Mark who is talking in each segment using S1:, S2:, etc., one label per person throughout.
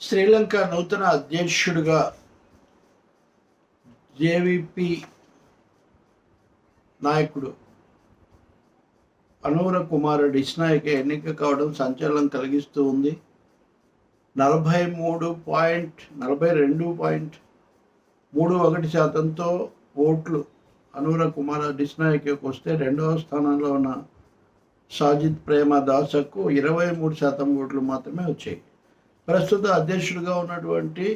S1: శ్రీలంక నూతన అధ్యక్షుడిగా జేవిపి నాయకుడు అనూర కుమార్ డిస్నాయక ఎన్నిక కావడం సంచలనం కలిగిస్తూ ఉంది. నలభై మూడు పాయింట్ నలభై రెండు పాయింట్ మూడు ఒకటి శాతంతో ఓట్లు అనూర కుమార్ డిస్నాయక్కి వస్తే రెండవ స్థానంలో ఉన్న సాజిద్ ప్రేమ దాసకు ఇరవై మూడు శాతం ఓట్లు మాత్రమే వచ్చాయి. ప్రస్తుత అధ్యక్షుడిగా ఉన్నటువంటి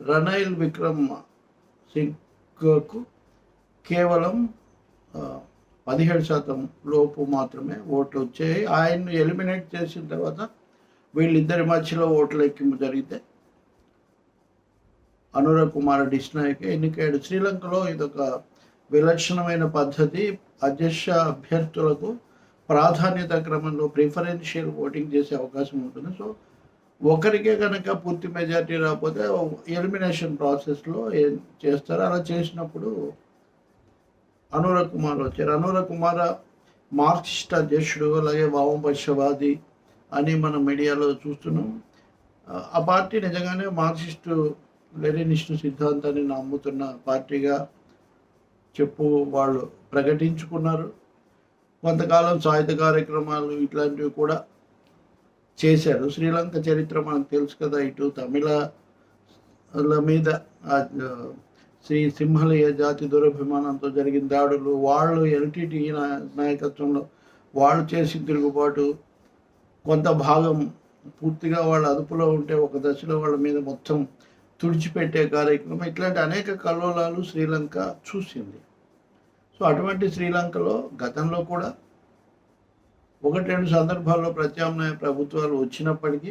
S1: రణైల్ విక్రమ్ సింగ్కు కేవలం పదిహేడు శాతం లోపు మాత్రమే ఓట్లు వచ్చాయి. ఆయన్ను ఎలిమినేట్ చేసిన తర్వాత వీళ్ళిద్దరి మధ్యలో ఓట్ల ఎక్కింపు జరిగితే అనురా కుమార్ డిస్నాయక్ ఎన్నికయ్యాడు. శ్రీలంకలో ఇదొక విలక్షణమైన పద్ధతి. అధ్యక్ష అభ్యర్థులకు ప్రాధాన్యత క్రమంలో ప్రిఫరెన్షియల్ ఓటింగ్ చేసే అవకాశం ఉంటుంది. సో ఒకరికే కనుక పూర్తి మెజారిటీ రాకపోతే ఎలిమినేషన్ ప్రాసెస్లో ఏం చేస్తారు అలా చేసినప్పుడు అనురాగ్ కుమార్ వచ్చారు. అనురాగ్ కుమార్ మార్క్సిస్ట్ అధ్యక్షుడు అలాగే వామపక్షవాది అని మనం మీడియాలో చూస్తున్నాం. ఆ పార్టీ నిజంగానే మార్క్సిస్టు లెనినిస్టు సిద్ధాంతాన్ని నమ్ముతున్న పార్టీగా చెప్పు వాళ్ళు ప్రకటించుకున్నారు. కొంతకాలం సాయుధ కార్యక్రమాలు ఇట్లాంటివి కూడా చేశారు. శ్రీలంక చరిత్ర మనకు తెలుసు కదా. ఇటు తమిళల మీద శ్రీ సింహలయ జాతి దురభిమానంతో జరిగిన దాడులు వాళ్ళు ఎల్టీటీ నాయకత్వంలో వాళ్ళు చేసిన తిరుగుబాటు కొంత భాగం పూర్తిగా వాళ్ళ అదుపులో ఉంటే ఒక దశలో వాళ్ళ మీద మొత్తం తుడిచిపెట్టే కార్యక్రమం. ఇట్లాంటి అనేక కల్లోలాలు శ్రీలంక చూసింది. సో అటువంటి శ్రీలంకలో గతంలో కూడా ఒకటి రెండు సందర్భాల్లో ప్రత్యామ్నాయ ప్రభుత్వాలు వచ్చినప్పటికీ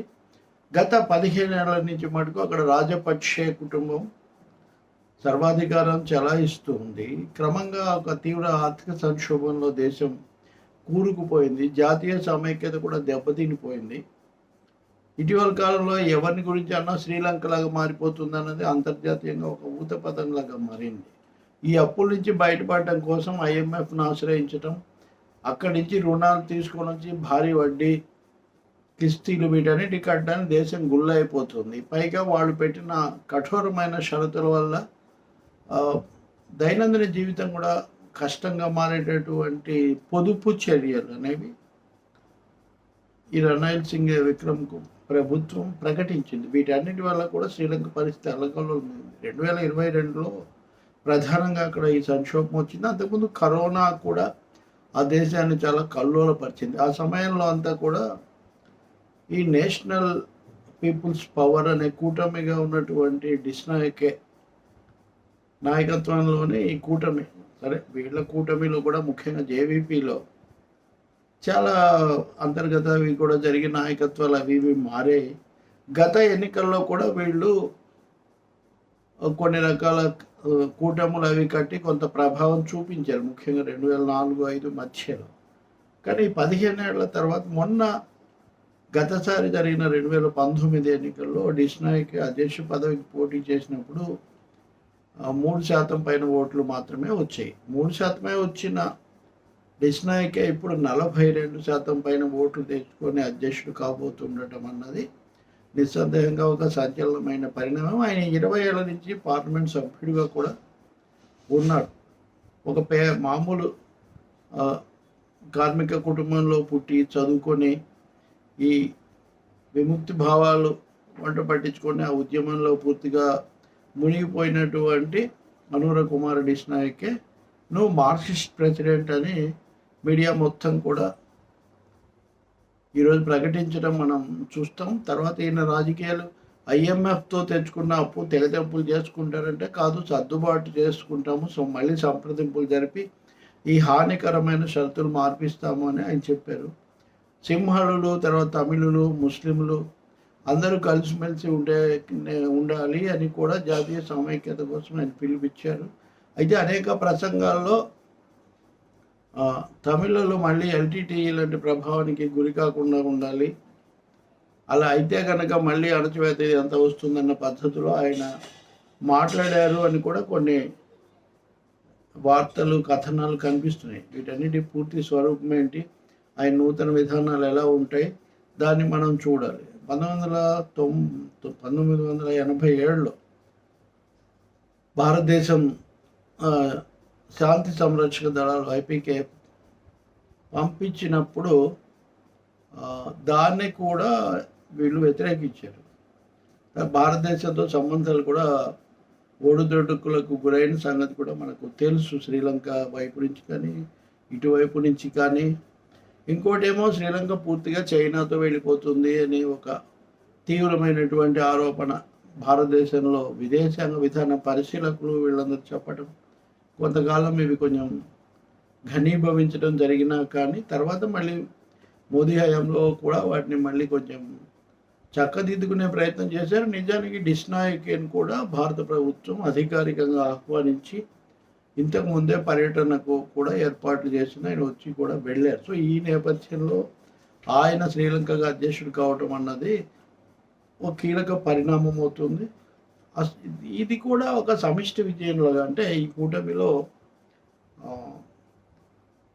S1: గత పదిహేను ఏళ్ళ నుంచి మటుకు అక్కడ రాజపక్షే కుటుంబం సర్వాధికారం చలాయిస్తూ ఉంది. క్రమంగా ఒక తీవ్ర ఆర్థిక సంక్షోభంలో దేశం కూరుకుపోయింది. జాతీయ సమైక్యత కూడా దెబ్బతినిపోయింది. ఇటీవల కాలంలో ఎవరిని గురించి అన్నా శ్రీలంకలాగా మారిపోతుంది అన్నది అంతర్జాతీయంగా ఒక ఊతపదంలాగా మారింది. ఈ అప్పుల నుంచి బయటపడటం కోసం ఐఎంఎఫ్ను ఆశ్రయించటం అక్కడి నుంచి రుణాలు తీసుకొని వచ్చి భారీ వడ్డీ కిస్తీలు వీటన్నిటి కట్టడానికి దేశం గుళ్ళైపోతుంది పైగా వాళ్ళు పెట్టిన కఠోరమైన షరతుల వల్ల దైనందిన జీవితం కూడా కష్టంగా మారేటటువంటి పొదుపు చర్యలు అనేవి ఈ రణైల్ సింగ్ విక్రమ్కు ప్రభుత్వం ప్రకటించింది. వీటన్నిటి వల్ల కూడా శ్రీలంక పరిస్థితి అల్లకల్లో రెండు వేల ఇరవై రెండులో ప్రధానంగా అక్కడ ఈ సంక్షోభం వచ్చింది. అంతకుముందు కరోనా కూడా ఆ దేశాన్ని చాలా కల్లోలపరిచింది. ఆ సమయంలో అంతా కూడా ఈ నేషనల్ పీపుల్స్ పవర్ అనే కూటమిగా ఉన్నటువంటి డిస్నాయకే నాయకత్వంలోనే ఈ కూటమి సరే వీళ్ళ కూటమిలో కూడా ముఖ్యంగా జేవీపీలో చాలా అంతర్గత అవి కూడా జరిగిన నాయకత్వాలు అవి ఇవి మారే గత ఎన్నికల్లో కూడా వీళ్ళు కొన్ని రకాల కూటములు అవి కట్టి కొంత ప్రభావం చూపించారు. ముఖ్యంగా రెండు వేల నాలుగు ఐదు మధ్యలో. కానీ పదిహేను ఏళ్ళ తర్వాత మొన్న గతసారి జరిగిన రెండు వేల పంతొమ్మిది ఎన్నికల్లో డిస్నాయక్ అధ్యక్ష పదవికి పోటీ చేసినప్పుడు మూడు శాతం పైన ఓట్లు మాత్రమే వచ్చాయి. మూడు శాతమే వచ్చిన డిస్నాయకే ఇప్పుడు నలభై రెండు శాతం పైన ఓట్లు తెచ్చుకొని అధ్యక్షుడు కాబోతుండటం అన్నది నిస్సందేహంగా ఒక సంచలనమైన పరిణామం. ఆయన ఇరవై ఏళ్ళ నుంచి పార్లమెంట్ సభ్యుడిగా కూడా ఉన్నాడు. ఒక పే మామూలు కార్మిక కుటుంబంలో పుట్టి చదువుకొని ఈ విముక్తి భావాలు వంట పట్టించుకొని ఆ ఉద్యమంలో పూర్తిగా మునిగిపోయినటువంటి అనూర కుమార్ డిస్నాయకే నువ్వు మార్క్సిస్ట్ ప్రెసిడెంట్ అని మీడియా మొత్తం కూడా ఈరోజు ప్రకటించడం మనం చూస్తాం. తర్వాత ఈయన రాజకీయాలు ఐఎంఎఫ్తో తెచ్చుకున్న అప్పు తెగతెంపులు చేసుకుంటారంటే కాదు సర్దుబాటు చేసుకుంటాము. సో మళ్ళీ సంప్రదింపులు జరిపి ఈ హానికరమైన షరతులు మార్పిస్తాము అని ఆయన చెప్పారు. సింహళులు తర్వాత తమిళులు ముస్లింలు అందరూ కలిసిమెలిసి ఉండే ఉండాలి అని కూడా జాతీయ సమైక్యత కోసం ఆయన పిలుపిచ్చారు అయితే అనేక ప్రసంగాల్లో తమిళలో మళ్ళీ ఎల్టీటీఈ లాంటి ప్రభావానికి గురి కాకుండా ఉండాలి. అలా అయితే కనుక మళ్ళీ అణచివేత ఎంత వస్తుందన్న పద్ధతిలో ఆయన మాట్లాడారు అని కూడా కొన్ని వార్తలు కథనాలు కనిపిస్తున్నాయి. వీటన్నిటి పూర్తి స్వరూపం ఏంటి? ఆయన నూతన విధానాలు ఎలా ఉంటాయి? దాన్ని మనం చూడాలి. పంతొమ్మిది వందల తొమ్ పంతొమ్మిది వందల ఎనభై ఏడులో భారతదేశం శాంతి సంరక్షక దళాలు ఐపీకే పంపించినప్పుడు దాన్ని కూడా వీళ్ళు వ్యతిరేకించారు. భారతదేశంతో సంబంధాలు కూడా ఒడిదొడుకులకు గురైన సంగతి కూడా మనకు తెలుసు. శ్రీలంక వైపు నుంచి కానీ ఇటువైపు నుంచి కానీ. ఇంకోటేమో శ్రీలంక పూర్తిగా చైనాతో వెళ్ళిపోతుంది అని ఒక తీవ్రమైనటువంటి ఆరోపణ భారతదేశంలో విదేశాంగ విధాన పరిశీలకులు వీళ్ళందరూ చెప్పడం కొంతకాలం ఇవి కొంచెం ఘనీభవించడం జరిగినా కానీ తర్వాత మళ్ళీ మోదీ హయాంలో కూడా వాటిని మళ్ళీ కొంచెం చక్కదిద్దుకునే ప్రయత్నం చేశారు. నిజానికి డిస్నాయకేన్ కూడా భారత ప్రభుత్వం అధికారికంగా ఆహ్వానించి ఇంతకు ముందే పర్యటనకు కూడా ఏర్పాట్లు చేసిన ఆయన వచ్చి కూడా వెళ్ళారు. సో ఈ నేపథ్యంలో ఆయన శ్రీలంకగా అధ్యక్షుడు కావటం అన్నది ఒక కీలక పరిణామం అవుతుంది. ఇది కూడా ఒక సమిష్టి విజయంలో అంటే ఈ కూటమిలో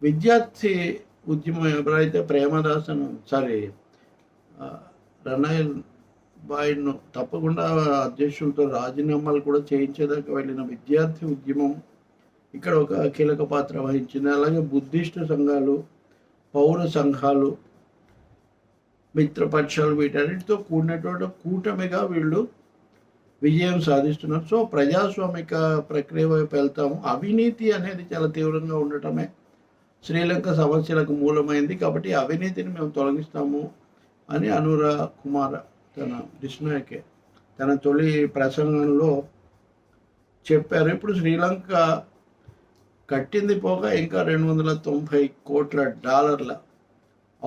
S1: విద్యార్థి ఉద్యమం ఎవరైతే ప్రేమదాసను సారీ రణయల్ బాయ్ను తప్పకుండా అధ్యక్షులతో రాజీనామాలు కూడా చేయించేదాకా వెళ్ళిన విద్యార్థి ఉద్యమం ఇక్కడ ఒక కీలక పాత్ర వహించింది. అలాగే బుద్ధిస్టు సంఘాలు పౌర సంఘాలు మిత్రపక్షాలు వీటన్నిటితో కూడినటువంటి కూటమిగా వీళ్ళు విజయం సాధిస్తున్నారు. సో ప్రజాస్వామిక ప్రక్రియ వైపు వెళ్తాము. అవినీతి అనేది చాలా తీవ్రంగా ఉండటమే శ్రీలంక సమస్యలకు మూలమైంది. కాబట్టి అవినీతిని మేము తొలగిస్తాము అని అనురా కుమార్ తన డిస్నాయకే తన తొలి ప్రసంగంలో చెప్పారు. ఇప్పుడు శ్రీలంక కట్టింది పోగా ఇంకా రెండు వందల తొంభై కోట్ల డాలర్ల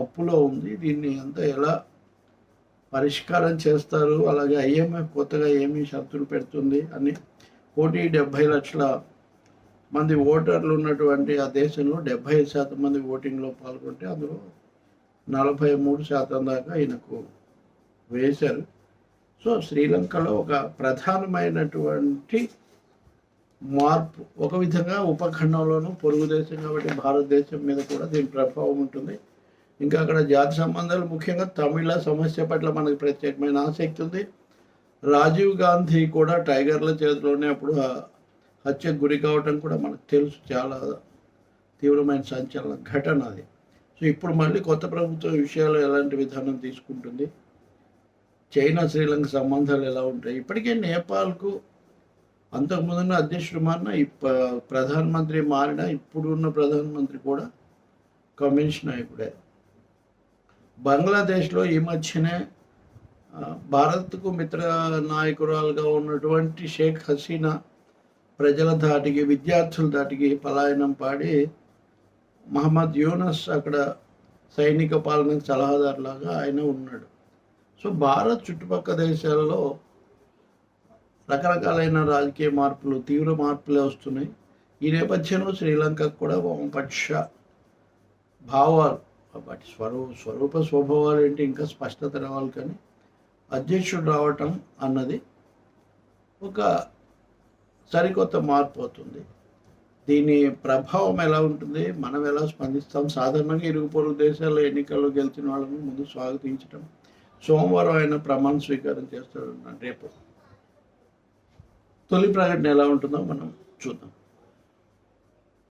S1: అప్పులో ఉంది. దీన్ని అంతా ఎలా పరిష్కారం చేస్తారు. అలాగే ఐఎంఎఫ్ కొత్తగా ఏమి షరతులు పెడుతుంది అని కోటి డెబ్భై లక్షల మంది ఓటర్లు ఉన్నటువంటి ఆ దేశంలో డెబ్భై శాతం మంది ఓటింగ్లో పాల్గొంటే అందులో నలభై మూడు శాతం దాకా ఈయనకు వేశారు. సో శ్రీలంకలో ఒక ప్రధానమైనటువంటి మార్పు ఒక విధంగా ఉపఖండంలోనూ పొరుగు దేశం కాబట్టి భారతదేశం మీద కూడా దీని ప్రభావం ఉంటుంది. ఇంకా అక్కడ జాతి సంబంధాలు ముఖ్యంగా తమిళ సమస్య పట్ల మనకు ప్రత్యేకమైన ఆసక్తి ఉంది. రాజీవ్ గాంధీ కూడా టైగర్ల చేతిలోనే అప్పుడు హత్యకు గురి కావటం కూడా మనకు తెలుసు. చాలా తీవ్రమైన సంచలన ఘటన అది. సో ఇప్పుడు మళ్ళీ కొత్త ప్రభుత్వం విషయాలు ఎలాంటి విధానం తీసుకుంటుంది? చైనా శ్రీలంక సంబంధాలు ఎలా ఉంటాయి? ఇప్పటికే నేపాల్కు అంతకుముందున్న అధ్యక్షుడు మారిన ఇప్ప ప్రధానమంత్రి మారిన ఇప్పుడున్న ప్రధానమంత్రి కూడా కమ్యూనిస్ట్ నాయకుడే. బంగ్లాదేశ్లో ఈ మధ్యనే భారత్కు మిత్ర నాయకురాలుగా ఉన్నటువంటి షేక్ హసీనా ప్రజల దాటికి విద్యార్థుల దాటికి పలాయనం పాడి మహమ్మద్ యూనస్ అక్కడ సైనిక పాలనకు సలహాదారులాగా ఆయన ఉన్నాడు. సో భారత్ చుట్టుపక్కల దేశాలలో రకరకాలైన రాజకీయ మార్పులు తీవ్ర మార్పులే వస్తున్నాయి. ఈ నేపథ్యంలో శ్రీలంకకు కూడా వామపక్ష భావాలు వాటి స్వరూ స్వరూప స్వభావాలు ఏంటి? ఇంకా స్పష్టత రావాలి కానీ అధ్యక్షుడు రావటం అన్నది ఒక సరికొత్త మార్పు అవుతుంది. దీని ప్రభావం ఎలా ఉంటుంది? మనం ఎలా స్పందిస్తాం? సాధారణంగా ఇరుగు పొరుగు దేశాల్లో ఎన్నికల్లో గెలిచిన వాళ్ళని ముందు స్వాగతించడం సోమవారం ఆయన ప్రమాణ స్వీకారం చేస్తాడు రేపు. తొలి ప్రకటన ఎలా ఉంటుందో మనం చూద్దాం.